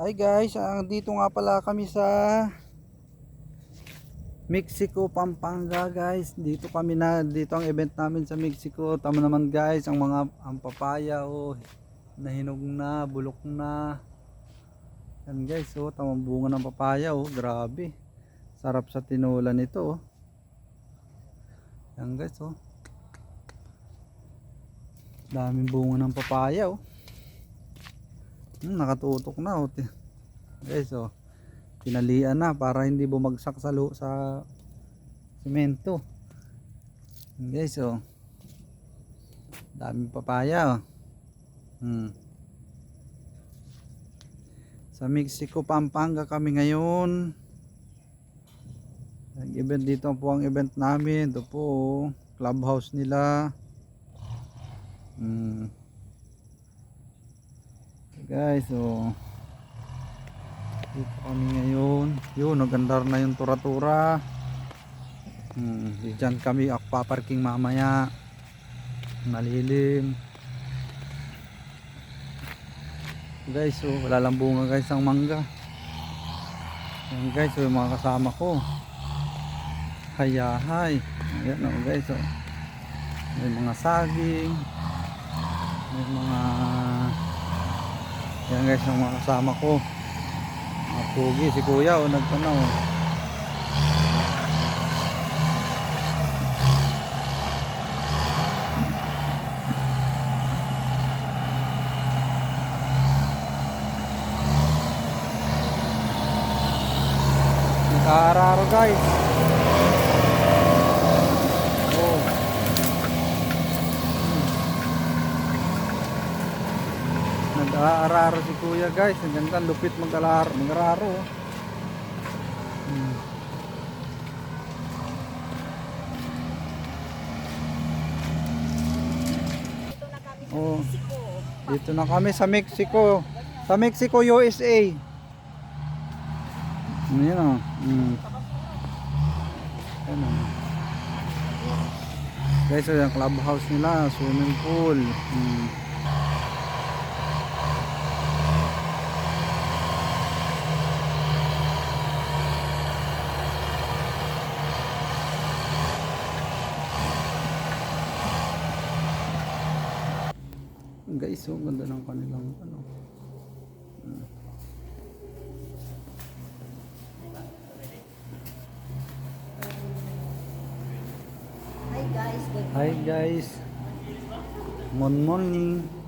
Hi guys, ah, dito nga pala kami sa Mexico, Pampanga guys. Dito kami na, dito ang event namin sa Mexico. Tama naman guys, ang mga ang papaya oh, nahinog na, bulok na. Yan guys, oh, tamang bunga ng papaya oh, grabe. Sarap sa tinulan nito oh. Yan guys oh. Daming bunga ng papaya oh. Hmm, nakatutok na oh. Guys oh. Tinalian na para hindi bumagsak sa lu sa semento. Guys oh. Daming papaya oh. Hmm. Sa Mexico, Pampanga kami ngayon. Nag-event dito po ang event namin. Ito po oh, clubhouse nila. Hmm. Guys, oh. Dito kami ngayon. Yun, nagandar na yung tura-tura. Hmm, diyan kami akpa-parking mamaya. Malilim. Guys, oh, wala lang bunga guys ang mangga. Yan guys, oh, yung mga kasama ko. Hayahay. Ayan oh, guys, oh. May mga saging. May mga yan guys yung mga kasama ko. Mga pugi si kuya o nagtanaw. Nakaararo guys Nag-aararo si kuya guys. Ang ganda lupit mag-aararo. Mag-aararo. oh. Hmm. Oh, dito na kami sa Mexico. Sa Mexico, USA. Ano yun oh. Hmm. Ano. Guys, so yung clubhouse nila, swimming pool. Hmm. Guys so ganda ng kanilang ano. Hmm. Hi guys, hi guys. Good morning